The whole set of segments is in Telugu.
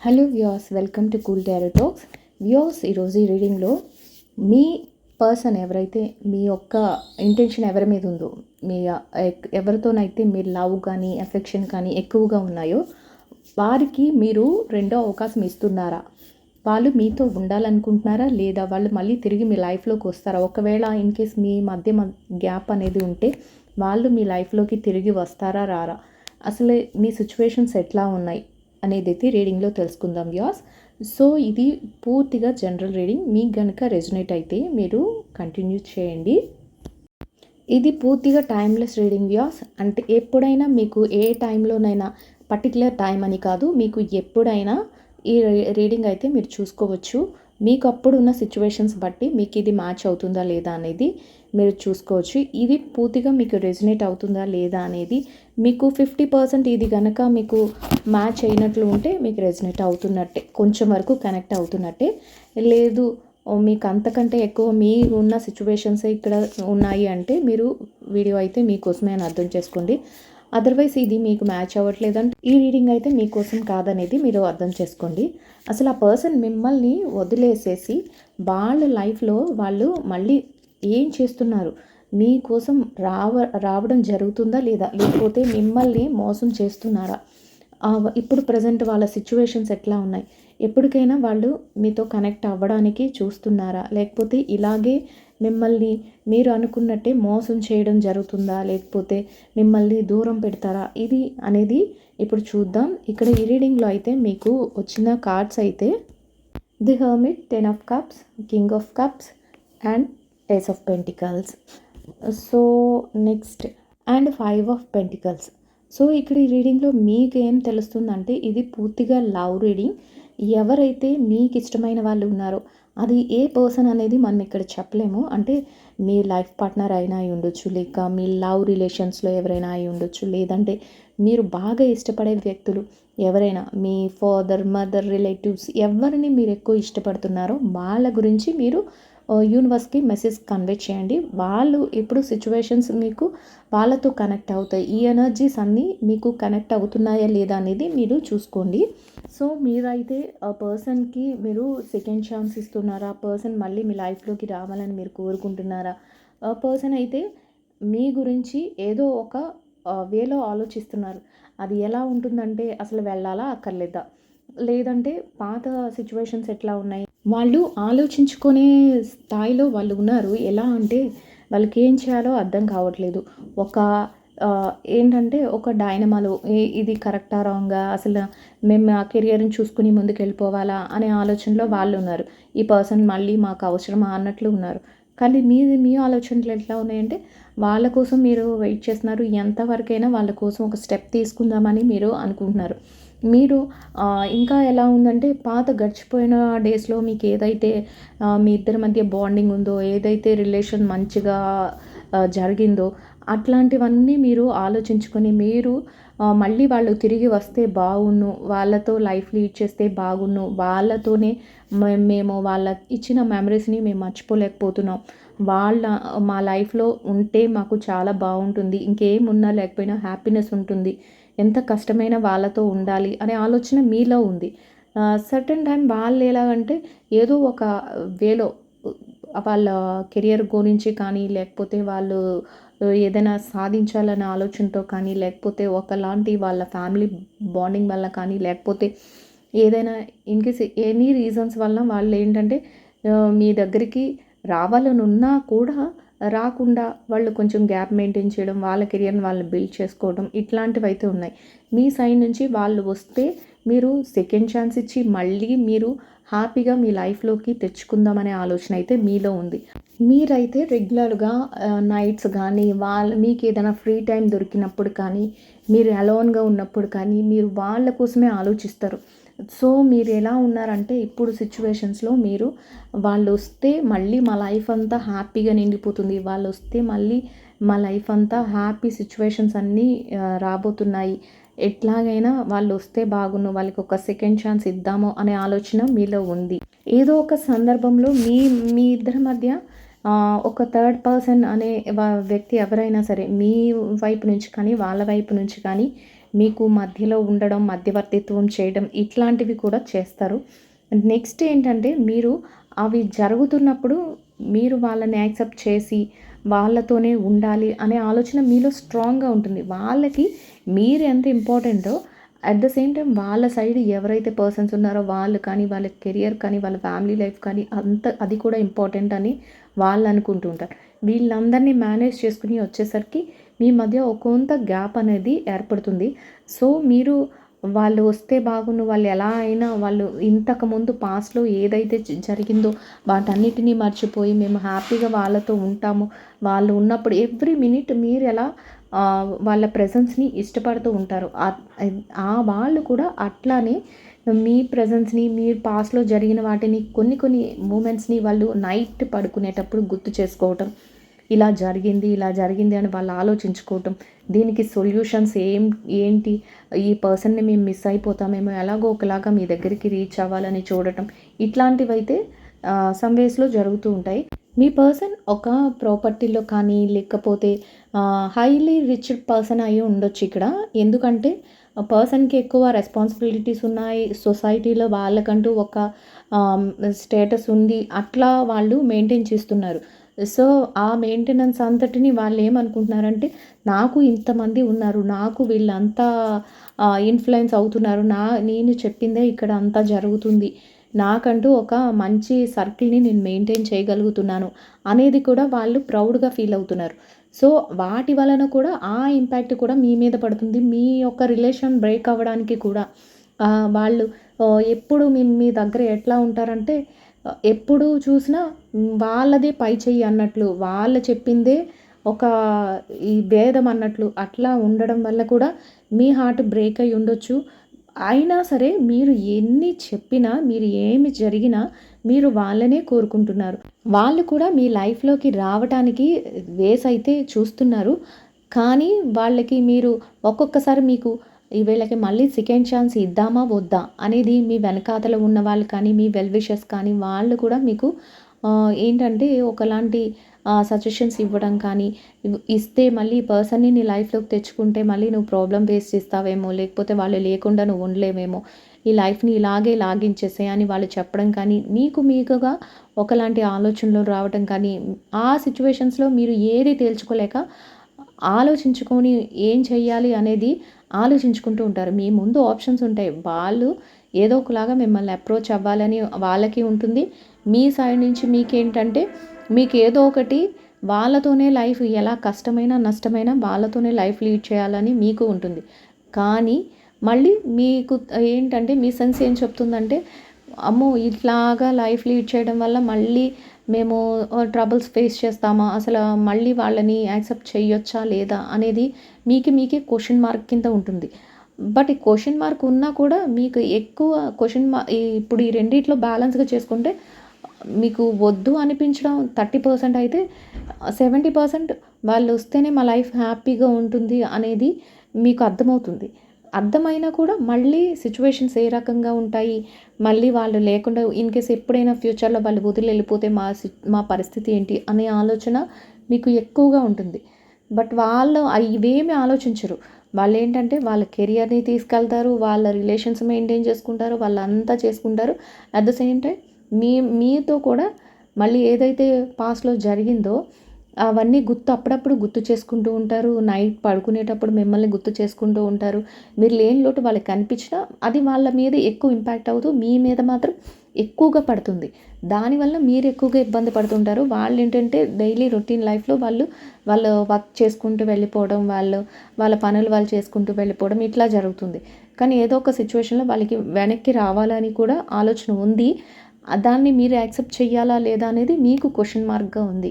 Hello views welcome to cool tarot talks views ఈరోజు ఈ రీడింగ్లో మీ పర్సన్ ఎవరైతే మీ యొక్క ఇంటెన్షన్ ఎవరి మీద ఉందో మీ ఎవరితోనైతే మీ లవ్ కానీ ఎఫెక్షన్ కానీ ఎక్కువగా ఉన్నాయో వారికి మీరు రెండో అవకాశం ఇస్తున్నారా? వాళ్ళు మీతో ఉండాలనుకుంటున్నారా? లేదా వాళ్ళు మళ్ళీ తిరిగి మీ లైఫ్లోకి వస్తారా? ఒకవేళ ఇన్ కేస్ మీ మధ్య గ్యాప్ అనేది ఉంటే వాళ్ళు మీ లైఫ్లోకి తిరిగి వస్తారా రారా? అసలు మీ సిచ్యువేషన్స్ ఎట్లా ఉన్నాయి? అనేది అయితే రీడింగ్లో తెలుసుకుందాం వ్యాస్ సో ఇది పూర్తిగా జనరల్ రీడింగ్. మీకు కనుక రెజనేట్ అయితే మీరు కంటిన్యూ చేయండి. ఇది పూర్తిగా టైమ్లెస్ రీడింగ్ వ్యాస్ అంటే ఎప్పుడైనా మీకు ఏ టైంలోనైనా పర్టికులర్ టైం అని కాదు మీకు ఎప్పుడైనా ఈ రీడింగ్ అయితే మీరు చూసుకోవచ్చు. మీకు అప్పుడు ఉన్న సిచ్యువేషన్స్ బట్టి మీకు ఇది మ్యాచ్ అవుతుందా లేదా అనేది మీరు చూసుకోవచ్చు. ఇది పూర్తిగా మీకు రెజినేట్ అవుతుందా లేదా అనేది మీకు ఫిఫ్టీ పర్సెంట్ ఇది కనుక మీకు మ్యాచ్ అయినట్లు ఉంటే మీకు రెజినేట్ అవుతున్నట్టే కొంచెం వరకు కనెక్ట్ అవుతున్నట్టే. లేదు మీకు అంతకంటే ఎక్కువ మీ ఉన్న సిచ్యువేషన్స్ ఇక్కడ ఉన్నాయి అంటే మీరు వీడియో అయితే మీకోసమే అని అర్థం చేసుకోండి. అదర్వైజ్ ఇది మీకు మ్యాచ్ అవ్వట్లేదంటే ఈ రీడింగ్ అయితే మీకోసం కాదనేది మీరు అర్థం చేసుకోండి. అసలు ఆ పర్సన్ మిమ్మల్ని వదిలేసేసి వాళ్ళ లైఫ్లో వాళ్ళు మళ్ళీ ఏం చేస్తున్నారు? మీకోసం రావ రావడం జరుగుతుందా లేదా? లేకపోతే మిమ్మల్ని మోసం చేస్తున్నారా? ఇప్పుడు ప్రజెంట్ వాళ్ళ సిచ్యువేషన్స్ ఎట్లా ఉన్నాయి? ఎప్పటికైనా వాళ్ళు మీతో కనెక్ట్ అవ్వడానికి చూస్తున్నారా? లేకపోతే ఇలాగే మిమ్మల్ని మీరు అనుకున్నట్టే మోసం చేయడం జరుగుతుందా? లేకపోతే మిమ్మల్ని దూరం పెడతారా? ఇది అనేది ఇప్పుడు చూద్దాం. ఇక్కడ ఈ రీడింగ్లో అయితే మీకు వచ్చిన కార్డ్స్ అయితే the hermit ten of cups king of cups and ace of pentacles. So next and five of pentacles so ఇక్కడ ఈ రీడింగ్లో మీకు ఏం తెలుస్తుందంటే ఇది పూర్తిగా లవ్ రీడింగ్ ఎవరైతే మీకు ఇష్టమైన వాళ్ళు ఉన్నారో అది ఏ పర్సన్ అనేది మనం ఇక్కడ చెప్పలేము. అంటే మీ లైఫ్ పార్ట్నర్ అయినా అయి ఉండొచ్చు లేక మీ లవ్ రిలేషన్స్లో ఎవరైనా అయి ఉండొచ్చు లేదంటే మీరు బాగా ఇష్టపడే వ్యక్తులు ఎవరైనా మీ ఫాదర్ మదర్ రిలేటివ్స్ ఎవరిని మీరు ఎక్కువ ఇష్టపడుతున్నారో వాళ్ళ గురించి మీరు యూనివర్స్కి మెసేజ్ కన్వే చేయండి. వాళ్ళు ఇప్పుడు సిచ్యువేషన్స్ మీకు వాళ్ళతో కనెక్ట్ అవుతాయి. ఈ ఎనర్జీస్ అన్నీ మీకు కనెక్ట్ అవుతున్నాయా లేదా అనేది మీరు చూసుకోండి. సో మీరైతే ఆ పర్సన్కి మీరు సెకండ్ ఛాన్స్ ఇస్తున్నారా? పర్సన్ మళ్ళీ మీ లైఫ్లోకి రావాలని మీరు కోరుకుంటున్నారా? ఆ పర్సన్ అయితే మీ గురించి ఏదో ఒక వేలో ఆలోచిస్తున్నారు. అది ఎలా ఉంటుందంటే అసలు వెళ్ళాలా అక్కర్లేదా? లేదంటే పాత సిచ్యువేషన్స్ ఎట్లా ఉన్నాయి? వాళ్ళు ఆలోచించుకునే స్థాయిలో వాళ్ళు ఉన్నారు. ఎలా అంటే వాళ్ళకి ఏం చేయాలో అర్థం కావట్లేదు. ఒక ఏంటంటే ఒక డైనమాలో ఇది కరెక్టా రాంగా అసలు మేము ఆ కెరియర్ని చూసుకుని ముందుకు వెళ్ళిపోవాలా అనే ఆలోచనలో వాళ్ళు ఉన్నారు. ఈ పర్సన్ మళ్ళీ మాకు అవసరమా అన్నట్లు ఉన్నారు. కానీ మీ మీ ఆలోచనలు ఎట్లా ఉన్నాయంటే వాళ్ళ కోసం మీరు వెయిట్ చేస్తున్నారు. ఎంతవరకైనా వాళ్ళ కోసం ఒక స్టెప్ తీసుకుందామని మీరు అనుకుంటున్నారు. మీరు ఇంకా ఎలా ఉందంటే పాత గడిచిపోయిన డేస్లో మీకు ఏదైతే మీ ఇద్దరి మధ్య బాండింగ్ ఉందో ఏదైతే రిలేషన్ మంచిగా జరిగిందో అట్లాంటివన్నీ మీరు ఆలోచించుకొని మీరు మళ్ళీ వాళ్ళు తిరిగి వస్తే బాగున్ను వాళ్ళతో లైఫ్ లీడ్ చేస్తే బాగున్ను వాళ్ళతోనే మేము వాళ్ళ ఇచ్చిన మెమరీస్ని మేము మర్చిపోలేకపోతున్నాం. వాళ్ళ మా లైఫ్లో ఉంటే మాకు చాలా బాగుంటుంది. ఇంకేమున్నా లేకపోయినా హ్యాపీనెస్ ఉంటుంది. ఎంత కష్టమైన వాళ్ళతో ఉండాలి అనే ఆలోచన మీలో ఉంది. సర్టన్ టైం వాళ్ళు ఎలాగంటే ఏదో ఒక వేలో వాళ్ళ కెరియర్ గురించి కానీ లేకపోతే వాళ్ళు ఏదైనా సాధించాలనే ఆలోచనతో కానీ లేకపోతే ఒకలాంటి వాళ్ళ ఫ్యామిలీ బాండింగ్ వల్ల కానీ లేకపోతే ఏదైనా ఇన్కేస్ ఎనీ రీజన్స్ వల్ల వాళ్ళు ఏంటంటే మీ దగ్గరికి రావాలని ఉన్నా కూడా రాకుండా వాళ్ళు కొంచెం గ్యాప్ మెయింటైన్ చేయడం వాళ్ళ కెరియర్ని వాళ్ళు బిల్డ్ చేసుకోవడం ఇట్లాంటివి అయితే ఉన్నాయి. మీ సైడ్ నుంచి వాళ్ళు వస్తే మీరు సెకండ్ ఛాన్స్ ఇచ్చి మళ్ళీ మీరు హ్యాపీగా మీ లైఫ్లోకి తెచ్చుకుందామనే ఆలోచన అయితే మీలో ఉంది. మీరైతే రెగ్యులర్గా నైట్స్ కానీ వాళ్ళ మీకు ఏదైనా ఫ్రీ టైం దొరికినప్పుడు కానీ మీరు అలోన్గా ఉన్నప్పుడు కానీ మీరు వాళ్ళ కోసమే ఆలోచిస్తారు. సో మీరు ఎలా ఉన్నారంటే ఇప్పుడు సిచ్యువేషన్స్లో మీరు వాళ్ళు వస్తే మళ్ళీ మా లైఫ్ అంతా హ్యాపీగా నిండిపోతుంది. వాళ్ళు వస్తే మళ్ళీ మా లైఫ్ అంతా హ్యాపీ సిచ్యువేషన్స్ అన్నీ రాబోతున్నాయి. ఎట్లాగైనా వాళ్ళు వస్తే బాగున్ను వాళ్ళకి ఒక సెకండ్ ఛాన్స్ ఇద్దాము అనే ఆలోచన మీలో ఉంది. ఏదో ఒక సందర్భంలో మీ మీ ఇద్దరి మధ్య ఒక థర్డ్ పర్సన్ అనే వ్యక్తి ఎవరైనా సరే మీ వైపు నుంచి కానీ వాళ్ళ వైపు నుంచి కానీ మీకు మధ్యలో ఉండడం మధ్యవర్తిత్వం చేయడం ఇట్లాంటివి కూడా చేస్తారు. నెక్స్ట్ ఏంటంటే మీరు అవి జరుగుతున్నప్పుడు మీరు వాళ్ళని యాక్సెప్ట్ చేసి వాళ్ళతోనే ఉండాలి అనే ఆలోచన మీలో స్ట్రాంగ్గా ఉంటుంది. వాళ్ళకి మీరు ఎంత ఇంపార్టెంటో అట్ ద సేమ్ టైం వాళ్ళ సైడ్ ఎవరైతే పర్సన్స్ ఉన్నారో వాళ్ళు కానీ వాళ్ళ కెరియర్ కానీ వాళ్ళ ఫ్యామిలీ లైఫ్ కానీ అంత అది కూడా ఇంపార్టెంట్ అని వాళ్ళు అనుకుంటూ ఉంటారు. వీళ్ళందరినీ మేనేజ్ చేసుకుని వచ్చేసరికి మీ మధ్య ఒక కొంత గ్యాప్ అనేది ఏర్పడుతుంది. సో మీరు వాళ్ళు వస్తే బాగుండు వాళ్ళు ఎలా అయినా వాళ్ళు ఇంతకుముందు పాస్ట్లో ఏదైతే జరిగిందో వాటన్నిటినీ మర్చిపోయి మేము హ్యాపీగా వాళ్ళతో ఉంటాము. వాళ్ళు ఉన్నప్పుడు ఎవ్రీ మినిట్ మీరు ఎలా వాళ్ళ ప్రజెన్స్ని ఇష్టపడుతూ ఉంటారు. ఆ- వాళ్ళు కూడా అట్లానే మీ ప్రజెన్స్ని మీ పాస్ట్లో జరిగిన వాటిని కొన్ని కొన్ని మూమెంట్స్ని వాళ్ళు నైట్ పడుకునేటప్పుడు గుర్తు చేసుకోవటం. ఇలా జరిగింది ఇలా జరిగింది అని వాళ్ళు ఆలోచించుకోవటం. దీనికి సొల్యూషన్స్ ఏం ఏంటి? ఈ పర్సన్ని మేము మిస్ అయిపోతామేమో ఎలాగో ఒకలాగా మీ దగ్గరికి రీచ్ అవ్వాలని చూడటం. ఇట్లాంటివైతే సమ్ వేస్లో జరుగుతూ ఉంటాయి. మీ పర్సన్ ఒక ప్రాపర్టీలో కానీ లేకపోతే హైలీ రిచ్ పర్సన్ అయి ఉండొచ్చు ఇక్కడ. ఎందుకంటే పర్సన్కి ఎక్కువ రెస్పాన్సిబిలిటీస్ ఉన్నాయి. సొసైటీలో వాళ్ళకంటూ ఒక స్టేటస్ ఉంది. అట్లా వాళ్ళు మెయింటైన్ చేస్తున్నారు. సో ఆ మెయింటెనెన్స్ అంతటిని వాళ్ళు ఏమనుకుంటున్నారంటే నాకు ఇంతమంది ఉన్నారు నాకు వీళ్ళంతా ఇన్ఫ్లుయెన్స్ అవుతున్నారు నా నేను చెప్పిందే ఇక్కడ అంతా జరుగుతుంది. నాకంటూ ఒక మంచి సర్కిల్ని నేను మెయింటైన్ చేయగలుగుతున్నాను అనేది కూడా వాళ్ళు ప్రౌడ్గా ఫీల్ అవుతున్నారు. సో వాటి వలన కూడా ఆ ఇంపాక్ట్ కూడా మీ మీద పడుతుంది. మీ యొక్క రిలేషన్ బ్రేక్ అవ్వడానికి కూడా. వాళ్ళు ఎప్పుడు మీ మీ దగ్గర ఎట్లా ఉంటారంటే ఎప్పుడు చూసినా వాళ్ళదే పై చెయ్యి అన్నట్లు వాళ్ళు చెప్పిందే ఒక ఈ భేదం అన్నట్లు అట్లా ఉండడం వల్ల కూడా మీ హార్ట్ బ్రేక్ అయి ఉండొచ్చు. అయినా సరే మీరు ఎన్ని చెప్పినా మీరు ఏమి జరిగినా మీరు వాళ్ళనే కోరుకుంటున్నారు. వాళ్ళు కూడా మీ లైఫ్లోకి రావటానికి వేస్ అయితే చూస్తున్నారు. కానీ వాళ్ళకి మీరు ఒక్కొక్కసారి మీకు ఈ వీళ్ళకి మళ్ళీ సెకండ్ ఛాన్స్ ఇద్దామా వద్దా అనేది మీ వెనకాతలో ఉన్న వాళ్ళు కానీ మీ వెల్ విషెస్ కానీ వాళ్ళు కూడా మీకు ఏంటంటే ఒకలాంటి సజెషన్స్ ఇవ్వడం కానీ ఇస్తే మళ్ళీ ఈ పర్సన్ని నీ లైఫ్లోకి తెచ్చుకుంటే మళ్ళీ నువ్వు ప్రాబ్లం ఫేస్ చేస్తావేమో లేకపోతే వాళ్ళు లేకుండా నువ్వు ఉండలేవేమో ఈ లైఫ్ని ఇలాగే లాగించేసే అని వాళ్ళు చెప్పడం కానీ మీకు మీకుగా ఒకలాంటి ఆలోచనలు రావడం కానీ ఆ సిచ్యువేషన్స్లో మీరు ఏది తేల్చుకోలేక ఆలోచించుకొని ఏం చేయాలి అనేది ఆలోచించుకుంటూ ఉంటారు. మీ ముందు ఆప్షన్స్ ఉంటాయి. వాళ్ళు ఏదో ఒకలాగా మిమ్మల్ని అప్రోచ్ అవ్వాలని వాళ్ళకి ఉంటుంది. మీ సైడ్ నుంచి మీకేంటంటే మీకు ఏదో ఒకటి వాళ్ళతోనే లైఫ్ ఎలా కష్టమైనా నష్టమైనా వాళ్ళతోనే లైఫ్ లీడ్ చేయాలని మీకు ఉంటుంది. కానీ మళ్ళీ మీకు ఏంటంటే మీ సెన్స్ ఏం చెప్తుందంటే అమ్మో ఇట్లాగా లైఫ్ లీడ్ చేయడం వల్ల మళ్ళీ మేము ట్రబుల్స్ ఫేస్ చేస్తామా? అసలు మళ్ళీ వాళ్ళని యాక్సెప్ట్ చేయొచ్చా లేదా అనేది మీకు మీకే క్వశ్చన్ మార్క్ కింద ఉంటుంది. బట్ ఈ క్వశ్చన్ మార్క్ ఉన్నా కూడా మీకు ఎక్కువ క్వశ్చన్ మార్క్ ఇప్పుడు ఈ రెండిట్లో బ్యాలెన్స్గా చేసుకుంటే మీకు వద్దు అనిపించడం థర్టీ పర్సెంట్ అయితే సెవెంటీ పర్సెంట్ వాళ్ళు వస్తేనే మా లైఫ్ హ్యాపీగా ఉంటుంది అనేది మీకు అర్థమవుతుంది. అర్థమైనా కూడా మళ్ళీ సిచ్యువేషన్స్ ఏ రకంగా ఉంటాయి మళ్ళీ వాళ్ళు లేకుండా ఇన్ కేస్ ఎప్పుడైనా ఫ్యూచర్లో వాళ్ళు వదిలి వెళ్ళిపోతే మా సి- మా పరిస్థితి ఏంటి అనే ఆలోచన మీకు ఎక్కువగా ఉంటుంది. బట్ వాళ్ళు ఇవేమి ఆలోచించరు. వాళ్ళు ఏంటంటే వాళ్ళ కెరియర్ని తీసుకెళ్తారు వాళ్ళ రిలేషన్స్ మెయింటైన్ చేసుకుంటారు వాళ్ళంతా చేసుకుంటారు. అట్ ద సేమ్ టైం మీ మీతో కూడా మళ్ళీ ఏదైతే పాస్ట్లో జరిగిందో అవన్నీ గుర్తు అప్పుడప్పుడు గుర్తు చేసుకుంటూ ఉంటారు. నైట్ పడుకునేటప్పుడు మిమ్మల్ని గుర్తు చేసుకుంటూ ఉంటారు. మీరు లేని లోటు వాళ్ళకి కనిపించినా అది వాళ్ళ మీద ఎక్కువ ఇంపాక్ట్ అవుతూ మీ మీద మాత్రం ఎక్కువగా పడుతుంది. దానివల్ల మీరు ఎక్కువగా ఇబ్బంది పడుతుంటారు. వాళ్ళు ఏంటంటే డైలీ రొటీన్ లైఫ్లో వాళ్ళు వాళ్ళు వర్క్ చేసుకుంటూ వెళ్ళిపోవడం వాళ్ళు వాళ్ళ పనులు వాళ్ళు చేసుకుంటూ వెళ్ళిపోవడం ఇట్లా జరుగుతుంది. కానీ ఏదో ఒక సిచ్యువేషన్లో వాళ్ళకి వెనక్కి రావాలని కూడా ఆలోచన ఉంది. దాన్ని మీరు యాక్సెప్ట్ చేయాలా లేదా అనేది మీకు క్వశ్చన్ మార్క్గా ఉంది.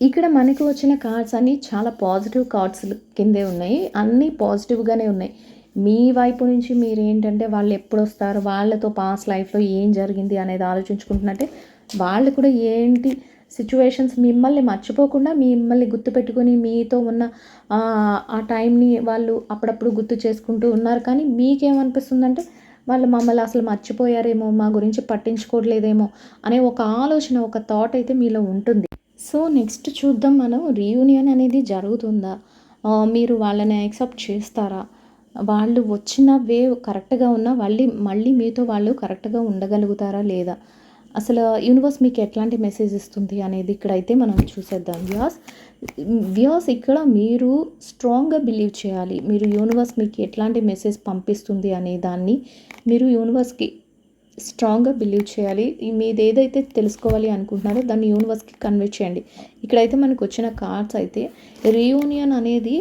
ఇక్కడ మనకు వచ్చిన కార్డ్స్ అన్నీ చాలా పాజిటివ్ కార్డ్స్ కిందే ఉన్నాయి. అన్నీ పాజిటివ్గానే ఉన్నాయి. మీ వైపు నుంచి మీరు ఏంటంటే వాళ్ళు ఎప్పుడు వస్తారు వాళ్ళతో పాస్ లైఫ్లో ఏం జరిగింది అనేది ఆలోచించుకుంటున్నట్టే వాళ్ళు కూడా ఏంటి సిచ్యువేషన్స్ మిమ్మల్ని మర్చిపోకుండా మిమ్మల్ని గుర్తుపెట్టుకొని మీతో ఉన్న ఆ, ఆ టైంని వాళ్ళు అప్పుడప్పుడు గుర్తు చేసుకుంటూ ఉన్నారు. కానీ మీకేమనిపిస్తుందంటే వాళ్ళు మమ్మల్ని అసలు మర్చిపోయారేమో మా గురించి పట్టించుకోవట్లేదేమో అనే ఒక ఆలోచన ఒక థాట్ అయితే మీలో ఉంటుంది. సో నెక్స్ట్ చూద్దాం మనం రీయూనియన్ అనేది జరుగుతుందా? మీరు వాళ్ళని యాక్సెప్ట్ చేస్తారా? వాళ్ళు వచ్చిన వేవ్ కరెక్ట్గా ఉన్నా మళ్ళీ మళ్ళీ మీతో వాళ్ళు కరెక్ట్గా ఉండగలుగుతారా లేదా? అసలు యూనివర్స్ మీకు ఎట్లాంటి మెసేజ్ ఇస్తుంది అనేది ఇక్కడైతే మనం చూసేద్దాం. వ్యాస్ వ్యాస్ ఇక్కడ మీరు స్ట్రాంగ్గా బిలీవ్ చేయాలి. మీరు యూనివర్స్ మీకు ఎట్లాంటి మెసేజ్ పంపిస్తుంది అనే దాన్ని మీరు యూనివర్స్కి స్ట్రాంగ్గా బిలీవ్ చేయాలి. మీది ఏదైతే తెలుసుకోవాలి అనుకుంటున్నారో దాన్ని యూనివర్స్కి కన్వే చేయండి. ఇక్కడైతే మనకు వచ్చిన కార్డ్స్ అయితే రీయూనియన్ అనేది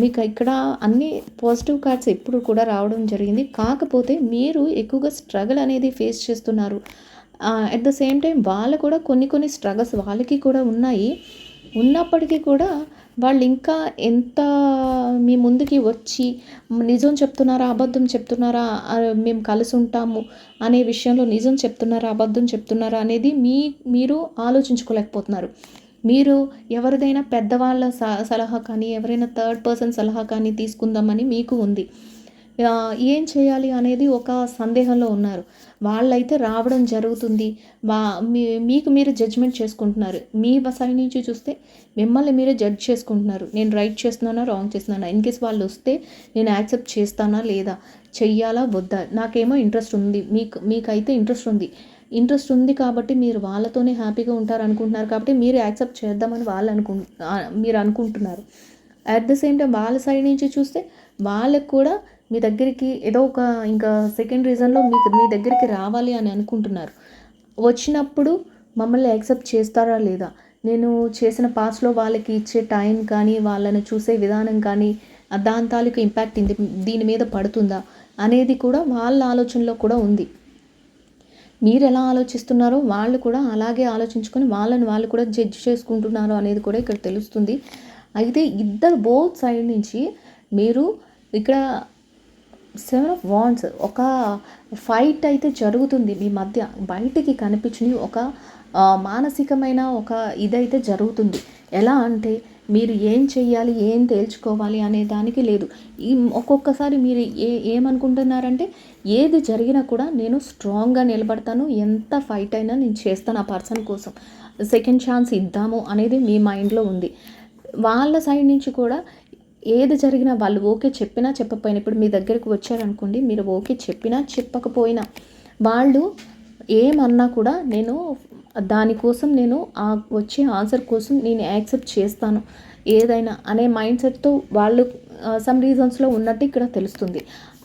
మీకు ఇక్కడ అన్ని పాజిటివ్ కార్డ్స్ ఎప్పుడు కూడా రావడం జరిగింది. కాకపోతే మీరు ఎక్కువగా స్ట్రగుల్ అనేది ఫేస్ చేస్తున్నారు. అట్ ద సేమ్ టైం వాళ్ళు కూడా కొన్ని కొన్ని స్ట్రగల్స్ వాళ్ళకి కూడా ఉన్నాయి. ఉన్నప్పటికీ కూడా వాళ్ళు ఇంకా ఎంత మీ ముందుకి వచ్చి నిజం చెప్తున్నారా అబద్ధం చెప్తున్నారా మేము కలిసి ఉంటాము అనే విషయంలో నిజం చెప్తున్నారా అబద్ధం చెప్తున్నారా అనేది మీ మీరు ఆలోచించుకోలేకపోతున్నారు. మీరు ఎవరిదైనా పెద్దవాళ్ళ స- సలహా కానీ ఎవరైనా థర్డ్ పర్సన్ సలహా కానీ తీసుకుందామని మీకు ఉంది. ఏం చేయాలి అనేది ఒక సందేహంలో ఉన్నారు. వాళ్ళైతే రావడం జరుగుతుంది. వా మీ మీకు మీరు జడ్జ్మెంట్ చేసుకుంటున్నారు. మీ సైడ్ నుంచి చూస్తే మిమ్మల్ని మీరే జడ్జ్ చేసుకుంటున్నారు. నేను రైట్ చేస్తున్నానా రాంగ్ చేస్తున్నానా? ఇన్ కేస్ వాళ్ళు వస్తే నేను యాక్సెప్ట్ చేస్తానా లేదా? చెయ్యాలా వద్దా? నాకేమో ఇంట్రెస్ట్ ఉంది. మీకు మీకైతే ఇంట్రెస్ట్ ఉంది. ఇంట్రెస్ట్ ఉంది కాబట్టి మీరు వాళ్ళతోనే హ్యాపీగా ఉంటారు అనుకుంటున్నారు కాబట్టి మీరు యాక్సెప్ట్ చేద్దామని వాళ్ళు అనుకు మీరు అనుకుంటున్నారు. అట్ ద సేమ్ టైం వాళ్ళ సైడ్ నుంచి చూస్తే వాళ్ళకు కూడా మీ దగ్గరికి ఏదో ఒక ఇంకా సెకండ్ రీజన్లో మీకు మీ దగ్గరికి రావాలి అని అనుకుంటున్నారు. వచ్చినప్పుడు మమ్మల్ని యాక్సెప్ట్ చేస్తారా లేదా? నేను చేసిన పాస్ట్లో వాళ్ళకి ఇచ్చే టైం కానీ వాళ్ళని చూసే విధానం కానీ దాని తాలూకు ఇంపాక్ట్ ఇది దీని మీద పడుతుందా అనేది కూడా వాళ్ళ ఆలోచనలో కూడా ఉంది. మీరు ఎలా ఆలోచిస్తున్నారో వాళ్ళు కూడా అలాగే ఆలోచించుకొని వాళ్ళని వాళ్ళు కూడా జడ్జ్ చేసుకుంటున్నారు అనేది కూడా ఇక్కడ తెలుస్తుంది. అయితే ఇద్దరు బోత్ సైడ్ నుంచి మీరు ఇక్కడ సెవెన్ ఆఫ్ వాండ్స్ ఒక ఫైట్ అయితే జరుగుతుంది మీ మధ్య. బయటికి కనిపించని ఒక మానసికమైన ఒక ఇదైతే జరుగుతుంది. ఎలా అంటే మీరు ఏం చెయ్యాలి ఏం తేల్చుకోవాలి అనే దానికి లేదు. ఈ ఒక్కొక్కసారి మీరు ఏ ఏమనుకుంటున్నారంటే ఏది జరిగినా కూడా నేను స్ట్రాంగ్గా నిలబడతాను. ఎంత ఫైట్ అయినా నేను చేస్తాను ఆ పర్సన్ కోసం. సెకండ్ ఛాన్స్ ఇద్దాము అనేది మీ మైండ్లో ఉంది. వాళ్ళ సైడ్ నుంచి కూడా ఏది జరిగినా వాళ్ళు ఓకే చెప్పినా చెప్పకపోయినా ఇప్పుడు మీ దగ్గరికి వచ్చారనుకోండి మీరు ఓకే చెప్పినా చెప్పకపోయినా వాళ్ళు ఏమన్నా కూడా నేను దానికోసం నేను ఆ వచ్చే ఆన్సర్ కోసం నేను యాక్సెప్ట్ చేస్తాను. ఏదైనా అనే మైండ్ సెట్తో వాళ్ళు సమ్ రీజన్స్లో ఉన్నట్టు ఇక్కడ తెలుస్తుంది.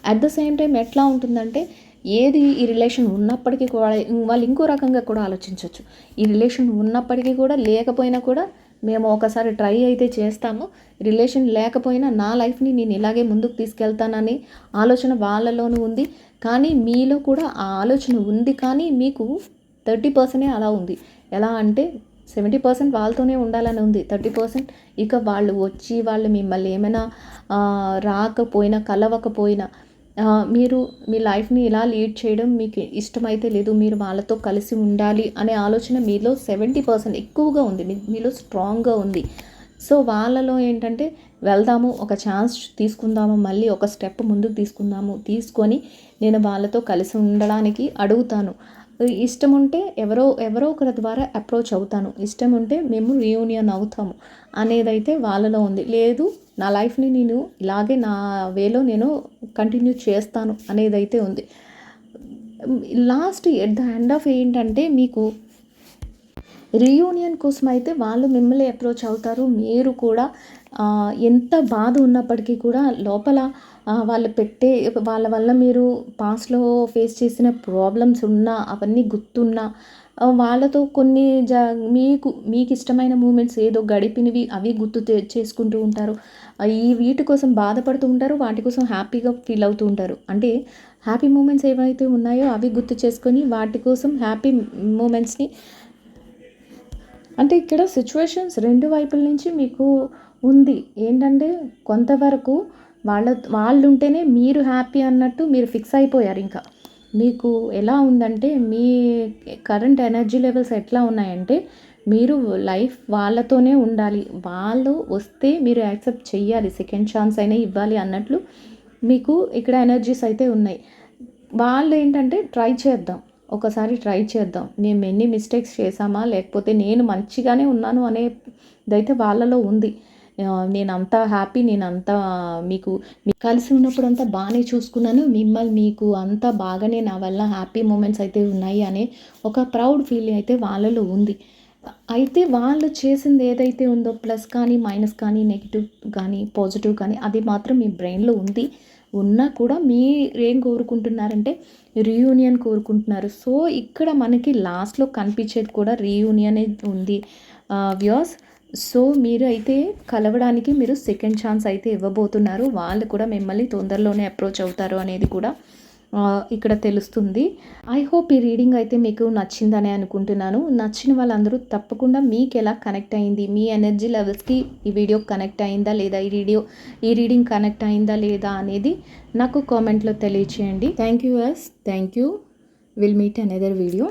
అట్ ద సేమ్ టైం ఎట్లా ఉంటుందంటే ఏది ఈ రిలేషన్ ఉన్నప్పటికీ కూడా వాళ్ళు ఇంకో రకంగా కూడా ఆలోచించవచ్చు ఈ రిలేషన్ ఉన్నప్పటికీ కూడా లేకపోయినా కూడా మేము ఒకసారి ట్రై అయితే చేస్తాము. రిలేషన్ లేకపోయినా నా లైఫ్ని నేను ఇలాగే ముందుకు తీసుకెళ్తానని ఆలోచన వాళ్ళలోనూ ఉంది. కానీ మీలో కూడా ఆ ఆలోచన ఉంది. కానీ మీకు థర్టీ పర్సెంటే అలా ఉంది. ఎలా అంటే సెవెంటీ పర్సెంట్ వాళ్ళతోనే ఉండాలని ఉంది. థర్టీ పర్సెంట్ ఇక వాళ్ళు వచ్చి వాళ్ళు మిమ్మల్ని ఏమైనా రాకపోయినా కలవకపోయినా మీరు మీ లైఫ్ని ఇలా లీడ్ చేయడం మీకు ఇష్టమైతే లేదు మీరు వాళ్ళతో కలిసి ఉండాలి అనే ఆలోచన మీలో సెవెంటీ పర్సెంట్ ఎక్కువగా ఉంది మీలో స్ట్రాంగ్గా ఉంది. సో వాళ్ళలో ఏంటంటే వెళ్దాము ఒక ఛాన్స్ తీసుకుందాము మళ్ళీ ఒక స్టెప్ ముందుకు తీసుకుందాము తీసుకొని నేను వాళ్ళతో కలిసి ఉండడానికి అడుగుతాను. ఇష్టం ఉంటే ఎవరో ఎవరో ఒకరి ద్వారా అప్రోచ్ అవుతాను. ఇష్టం ఉంటే మేము రీయూనియన్ అవుతాము అనేదైతే వాళ్ళలో ఉంది. లేదు నా లైఫ్ని నేను ఇలాగే నా వేలో నేను కంటిన్యూ చేస్తాను అనేదైతే ఉంది. Last at the end of ఏంటంటే మీకు రీయూనియన్ కోసం అయితే వాళ్ళు మిమ్మల్ని అప్రోచ్ అవుతారు. మీరు కూడా ఎంత బాధ ఉన్నప్పటికీ కూడా లోపల వాళ్ళు పెట్టే వాళ్ళ వల్ల మీరు పాస్ట్లో ఫేస్ చేసిన ప్రాబ్లమ్స్ ఉన్నా అవన్నీ గుర్తున్నా వాళ్ళతో కొన్ని జ మీకు మీకు ఇష్టమైన మూమెంట్స్ ఏదో గడిపినవి అవి గుర్తు చేసుకుంటూ ఉంటారు. ఈ వీటి కోసం బాధపడుతూ ఉంటారు వాటి కోసం హ్యాపీగా ఫీల్ అవుతూ ఉంటారు. అంటే హ్యాపీ మూమెంట్స్ ఏవైతే ఉన్నాయో అవి గుర్తు చేసుకొని వాటి కోసం హ్యాపీ మూమెంట్స్ని అంటే ఇక్కడ సిచ్యువేషన్స్ రెండు వైపుల నుంచి మీకు ఉంది. ఏంటంటే కొంతవరకు వాళ్ళ వాళ్ళు ఉంటేనే మీరు హ్యాపీ అన్నట్టు మీరు ఫిక్స్ అయిపోయారు ఇంకా. మీకు ఎలా ఉందంటే మీ కరెంట్ ఎనర్జీ లెవెల్స్ ఎట్లా ఉన్నాయంటే మీరు లైఫ్ వాళ్ళతోనే ఉండాలి. వాళ్ళు వస్తే మీరు యాక్సెప్ట్ చేయాలి సెకండ్ ఛాన్స్ అయినా ఇవ్వాలి అన్నట్లు మీకు ఇక్కడ ఎనర్జీస్ అయితే ఉన్నాయి. వాళ్ళు ఏంటంటే ట్రై చేద్దాం. ఒకసారి ట్రై చేద్దాం. మేము ఎన్ని మిస్టేక్స్ చేసామా లేకపోతే నేను మంచిగానే ఉన్నాను అనేదైతే వాళ్ళలో ఉంది. నేను అంతా హ్యాపీ నేను అంతా మీకు కలిసి ఉన్నప్పుడు అంతా బాగానే చూసుకున్నాను. మిమ్మల్ని మీకు అంతా బాగానే నా వల్ల హ్యాపీ మూమెంట్స్ అయితే ఉన్నాయి అనే ఒక ప్రౌడ్ ఫీలింగ్ అయితే వాళ్ళలో ఉంది. అయితే వాళ్ళు చేసింది ఏదైతే ఉందో ప్లస్ కానీ మైనస్ కానీ నెగిటివ్ కానీ పాజిటివ్ కానీ అది మాత్రం మీ బ్రెయిన్లో ఉంది. ఉన్నా కూడా మీరు ఏం కోరుకుంటున్నారంటే రీయూనియన్ కోరుకుంటున్నారు. సో ఇక్కడ మనకి లాస్ట్లో కనిపించేది కూడా రీయూనియనే ఉంది. వ్యూస్ సో మీరు అయితే కలవడానికి మీరు సెకండ్ ఛాన్స్ అయితే ఇవ్వబోతున్నారు. వాళ్ళు కూడా మిమ్మల్ని తొందరలోనే అప్రోచ్ అవుతారు అనేది కూడా ఇక్కడ తెలుస్తుంది. ఐ హోప్ ఈ రీడింగ్ అయితే మీకు నచ్చిందని అనుకుంటున్నాను. నచ్చిన వాళ్ళందరూ తప్పకుండా మీకు ఎలా కనెక్ట్ అయింది? మీ ఎనర్జీ లెవెల్స్కి ఈ వీడియో కనెక్ట్ అయిందా లేదా? ఈ వీడియో ఈ రీడింగ్ కనెక్ట్ అయిందా లేదా అనేది నాకు కామెంట్లో తెలియచేయండి. Thank you yes thank you will meet another video